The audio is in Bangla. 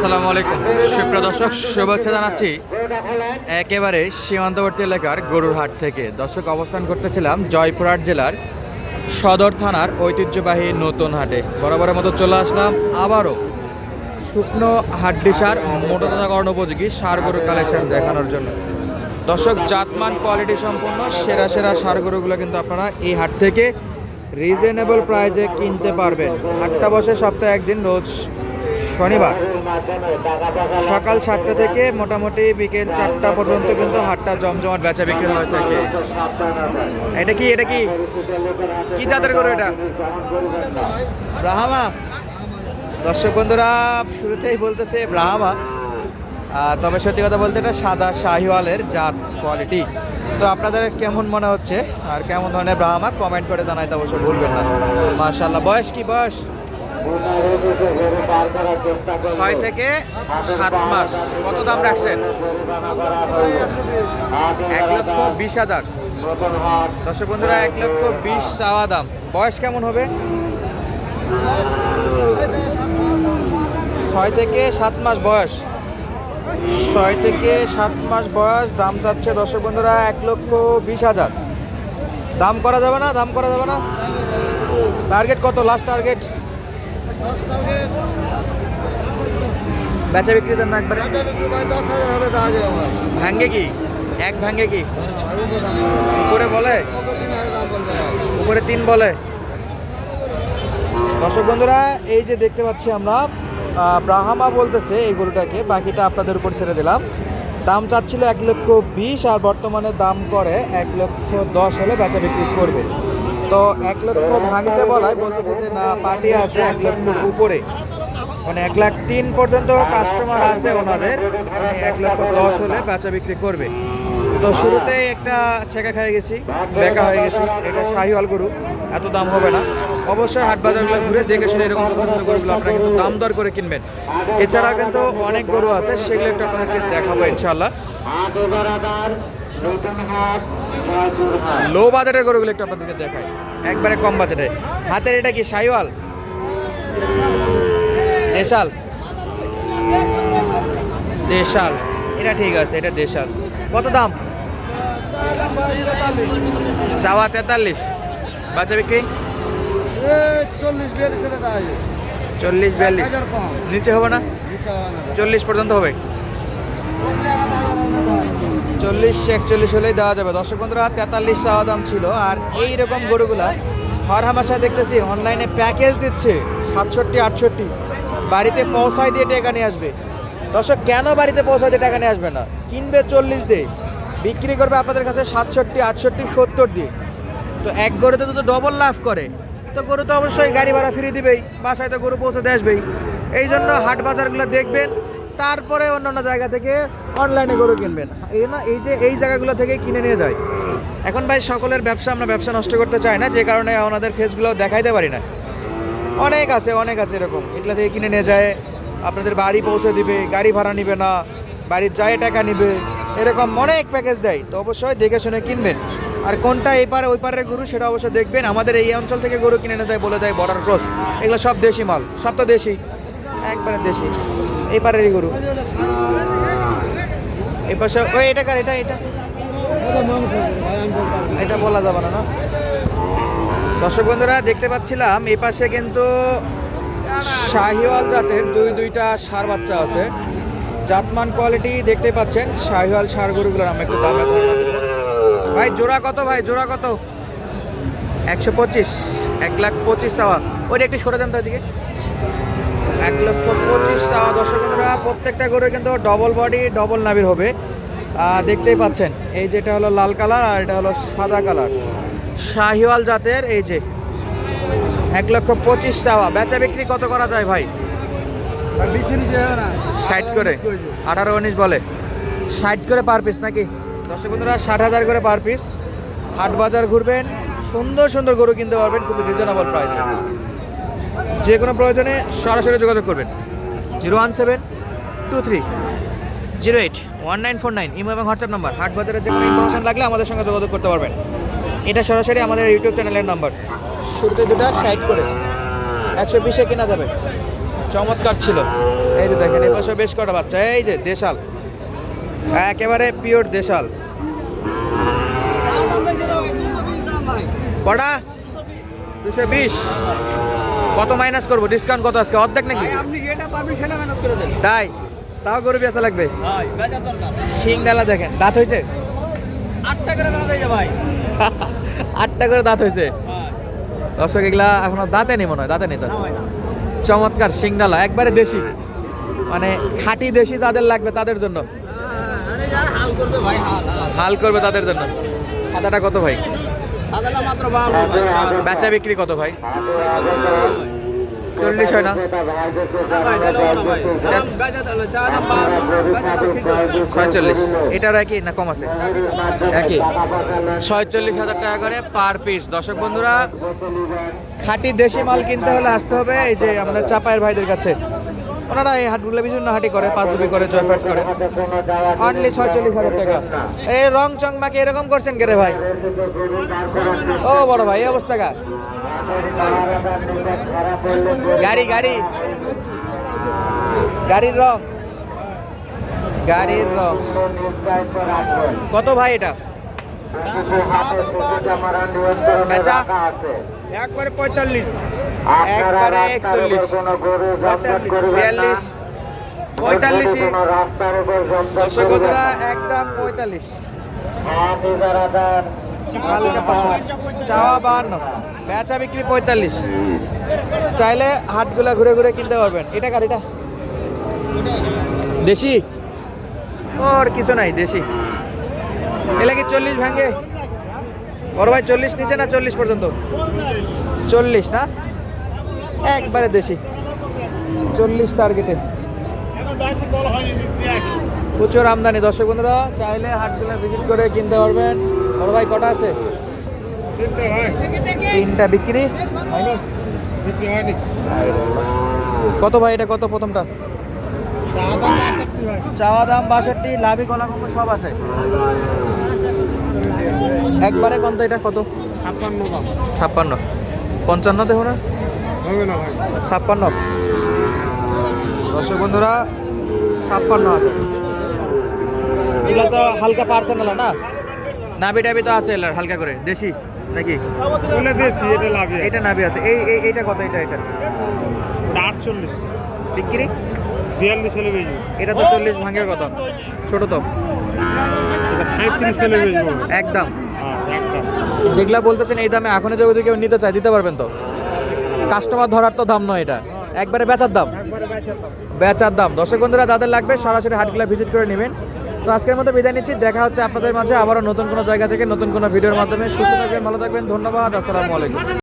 আসসালামু আলাইকুম। সুপ্রিয় দর্শক, শুভেচ্ছা জানাচ্ছি একেবারে সীমান্তবর্তী এলাকার গরুর হাট থেকে। দর্শক, অবস্থান করতেছিলাম জয়পুরহাট জেলার সদর থানার ঐতিহ্যবাহী নতুন হাটে। বরাবরের মতো চলে আসলাম আবারও শুকনো হাড্ডি সার মোটাতাকরণ উপযোগী সার গরু কালেকশন দেখানোর জন্য। দর্শক, জাতমান কোয়ালিটি সম্পন্ন সেরা সেরা সার গরুগুলো কিন্তু আপনারা এই হাট থেকে রিজনেবল প্রাইজে কিনতে পারবেন। হাটটা বসে সপ্তাহে একদিন রোজ শনিবার। সকাল সাতটা থেকে মোটামুটি বিকেল চারটা পর্যন্ত কিন্তু হাটটা জমজমাট বেচা বিক্রি হয়ে থাকে। এটা কি এটা কি? কি জাতের গরু এটা? ব্রাহ্মা। দর্শক বন্ধুরা শুরুতেই বলতেছে ব্রাহ্মা। তবে সত্যি কথা বলতে এটা সাদা শাহিওয়ালের জাত কোয়ালিটি। তো আপনাদের কেমন মনে হচ্ছে? আর কেমন ধরনের ব্রাহ্মা? কমেন্ট করে জানাইতে অবশ্যই ভুলবেন না। মাশাল্লাহ বয়স কি বয়স? ছয় থেকে সাত মাস। কত দাম রাখছেন? এক লক্ষ বিশ হাজার। দর্শক বন্ধুরা, এক লক্ষ বিশ চাওয়া দাম। বয়স কেমন হবে? ছয় থেকে সাত মাস বয়স। ছয় থেকে সাত মাস বয়স, দাম চাচ্ছে দর্শক বন্ধুরা এক লক্ষ বিশ হাজার। দাম করা যাবে না? দাম করা যাবে না? টার্গেট কত? লাস্ট টার্গেট বেচা বিক্রির জন্য একবারে? ভাঙ্গে কি? এক ভাঙ্গে কি? উপরে বলে? উপরে তিন বলে? দর্শক বন্ধুরা এই যে দেখতে পাচ্ছি আমরা ব্রাহামা বলতেছে এই গরুটাকে বাকিটা আপনাদের উপর ছেড়ে দিলাম। দাম চাচ্ছিল এক লক্ষ বিশ আর বর্তমানে দাম করে এক লক্ষ দশ হলে বেচা বিক্রি করবে। তো এক লক্ষ ভাঙতে বলায় বলতেছে যে, না, পার্টি আছে এক লক্ষর উপরে। মানে এক লাখ তিন পর্যন্ত কাস্টমার আছে ওনাদের। মানে এক লক্ষ দশ হলে বেচা বিক্রি করবে। তো শুরুতেই একটা ছেঁকা খেয়ে গেছি, বেকা হয়ে গেছি। এটা শাহিওয়াল গরু। এত দাম হবে না। অবশ্যই হাট বাজারগুলো ঘুরে দেখে শুনে এরকম ছোটো ছোটো গরুগুলো আপনারা কিন্তু দাম দর করে কিনবেন। এছাড়া কিন্তু অনেক গরু আছে সেগুলো একটু আপনাদেরকে দেখাবো ইনশাল্লাহ লো বাজারের গরুগুলো একটু আপনাদেরকে দেখাই। একবারে কম বাজারে হাতের এটা কি সাইওয়াল? দেশাল। দেশাল। এটা ঠিক আছে এটা দেশাল। কত দাম? চাওয়া তেতাল্লিশ। বাচ্চা বিক্রি? চল্লিশ বিয়াল্লিশ চল্লিশ বিয়াল্লিশ। নিচে হবে না? চল্লিশ পর্যন্ত হবে। চল্লিশ একচল্লিশ হলেই দেওয়া যাবে। দর্শক বন্ধুরা তেতাল্লিশ চাওয়া দাম ছিল। আর এই রকম গরুগুলা হর হামেশা দেখতেছি অনলাইনে প্যাকেজ দিচ্ছে। সাতষট্টি আটষট্টি। বাড়িতে পৌঁছায় দিয়ে টাকা নিয়ে আসবে। দর্শক কেন বাড়িতে পৌঁছায় দিয়ে টাকা নিয়ে আসবে না? কিনবে চল্লিশ দিয়ে। বিক্রি করবে আপনাদের কাছে সাতষট্টি আটষট্টি সত্তর দিয়ে। তো এক গরুতে তো ডবল লাভ করে। তো গরু তো অবশ্যই গাড়ি ভাড়া ফিরিয়ে দিবেই, বাসায় তো গরু পৌঁছে আসবেই। এই জন্য হাট বাজারগুলো দেখবেন, তারপরে অন্যান্য জায়গা থেকে অনলাইনে গরু কিনবেন। এই না, এই যে এই জায়গাগুলো থেকে কিনে নিয়ে যায়। এখন ভাই সকলের ব্যবসা, আমরা ব্যবসা নষ্ট করতে চাই না, যে কারণে ওনাদের ফেসগুলো দেখাইতে পারি না। অনেক আছে অনেক আছে এরকম। এগুলো থেকে কিনে নিয়ে যায়, আপনাদের বাড়ি পৌঁছে দিবে, গাড়ি ভাড়া নিবে না, বাড়ির যায় টাকা নিবে, এরকম অনেক প্যাকেজ দেয়। তো অবশ্যই দেখে শুনে কিনবেন। আর কোনটা এই পারে ওই পারের গরু সেটা অবশ্যই দেখবেন। আমাদের এই অঞ্চল থেকে গরু কিনে নিয়ে যায় বলে দেয় বর্ডার ক্রস এগুলো সব দেশি মাল সব তো দেশি। একবারে দেশি এই পারেরই গরু। এই পাশে ওই এটা কার এটা এটা? আমি। এটা বলা যাবে না না? দর্শক বন্ধুরা দেখতে পাচ্ছিলাম এই পাশে কিন্তু শাহিওয়াল জাতের দুই দুইটা সার বাচ্চা আছে। জাতমান কোয়ালিটি দেখতে পাচ্ছেন শাহিওয়াল সার গরুগুলোর আমরা একটু দামে ধারণা দেবো। ভাই জোড়া কত ভাই? জোড়া কত? একশো পঁচিশ। এক লাখ পঁচিশ চাওয়া। ওইটা একটু সরে দেন তো ওইদিকে এক লক্ষ পঁচিশ চাওয়া। দর্শক প্রত্যেকটা গরু কিন্তু ডবল বডি ডবল নাবির হবে। দেখতেই পাচ্ছেন। এই যেটা হলো লাল কালার আর এটা হলো সাদা কালার। শাহিওয়াল জাতের এই যে এক লক্ষ পঁচিশ চাওয়া। বেচা বিক্রি কত করা যায় ভাই? বেশি নিচে না। ষাট করে। আঠারো উনিশ বলে। ষাট করে পার পিস নাকি? দর্শক বন্ধুরা, ষাট হাজার করে পার পিস হাট বাজার ঘুরবেন, সুন্দর সুন্দর গরু কিনতে পারবেন, খুবই রিজনেবল প্রাইসে যে কোনো প্রয়োজনে সরাসরি যোগাযোগ করবেন। Zero one seven two three zero eight one nine four nine imo এবং হোয়াটসঅ্যাপ নাম্বার। হাট বাজারের যে কোনো ইনফরমেশন লাগলে আমাদের সঙ্গে যোগাযোগ করতে পারবেন। এটা সরাসরি আমাদের ইউটিউব চ্যানেলের নাম্বার। শুরুতে দুটা সাইড করে। একশো বিশে কেনা যাবে। চমৎকার ছিল। এই যে দেখেন এ পাশে বেশ কটা বাচ্চা। এই যে দেশাল। একেবারে পিওর দেশাল। কটা দুশো বিশ। কত মাইনাস করব? ডিসকাউন্ট কত আজকে? অর্ধেক নাকি? করে তাই? তাও গরু বেচা লাগবে? শিং ডালা দেখেন দাঁত হয়েছে? আট টাকা দাম হয়ে যায় ভাই। আটটা করে দাঁত হয়েছে? হ্যাঁ দর্শক এগুলা এখনও দাঁতে নেই মনে হয় দাঁতে নেই চমৎকার শিংডালা একবারে দেশি। মানে খাঁটি দেশি যাদের লাগবে তাদের জন্য। হাল করবে তাদের জন্য। সাদাটা কত ভাই? বেচা বিক্রি কত ভাই? চল্লিশ হয় না? ছেচল্লিশ। ছয়চল্লিশ। এটারও একই না কম আছে? একই। ছয়চল্লিশ হাজার টাকা করে পার পিস। দর্শক বন্ধুরা খাঁটি দেশি মাল কিনতে হলে আসতে হবে। এই যে আমাদের চাপায়ের ভাইদের কাছে। ওনারা এই হাটগুলো বিভিন্ন হাটি করে পাঁচ রুপি করে জয়ফাট করে। অনলি ছয়চল্লিশ হাজার টাকা। এই রং চং মাকে এরকম করছেন কে রে ভাই? ও বড় ভাই এই অবস্থা কা গাড়ি গাড়ি। গাড়ির রং। গাড়ির রং। কত ভাই এটা? একবারে পঁয়তাল্লিশ। একবারে একচল্লিশ বিয়াল্লিশ পঁয়তাল্লিশ দর্শক বন্ধুরা একদম পঁয়তাল্লিশ। হালকা পার্সেন্ট চাওয়া বাহান্ন বেচা বিক্রি পঁয়তাল্লিশ। চাইলে হাটগুলা ঘুরে ঘুরে কিনতে পারবেন। এটা গাড়িটা দেশি? ওর কিছু নাই দেশি। এলে কি চল্লিশ ভাঙে? বড় ভাই চল্লিশ নিচে না চল্লিশ পর্যন্ত? চল্লিশ না? একবারে দেশি। চল্লিশ টার্গেটে প্রচুর আমদানি। দর্শক বন্ধুরা চাইলে হাটগুলো ভিজিট করে কিনতে পারবেন। বড় ভাই কটা আছে? তিনটা বিক্রি? হয়নি? কত ভাই এটা? কত প্রথমটা? চাওয়া দাম বাষট্টি লাভি কলা কম সব আছে। একবারে কত এটা কত? ছাপ্পান্ন ছাপ্পান্ন। পঞ্চান্ন দেখো না ছাপ্পান্ন। দর্শক বন্ধুরা ছাপ্পান্ন হাজার। এগুলো তো হালকা পার্সোনাল না? নাবি টাবি তো আছে এলার হালকা করে। দেশি নাকি? দিয়েছি এটা লাগে এটা নাবি আছে। এই এই এইটা কত? এটা এটা? আটচল্লিশ। বিক্রি? বিয়াল্লিশ হলে বেজবো এটা তো চল্লিশ ভাঙের কথা। ছোট তো। এটা হলে একদম। হ্যাঁ একদম। যেগুলা বলতেছেন এই দামে এখনই যদি কেউ নিতে চায় দিতে পারবেন তো? কাস্টমার ধরার তো দাম নয় এটা। একবারে বেচার দাম। বেচার দাম। দর্শক বন্ধুরা যাদের লাগবে সরাসরি হাটগুলা ভিজিট করে নেবেন। তো আজকের মতো বিদায় নিচ্ছি। দেখা হচ্ছে আপনাদের মাঝে আবারও নতুন কোনো জায়গা থেকে নতুন কোনো ভিডিওর মাধ্যমে। সুস্থ থাকবেন ভালো থাকবেন। ধন্যবাদ। আসসালামু আলাইকুম।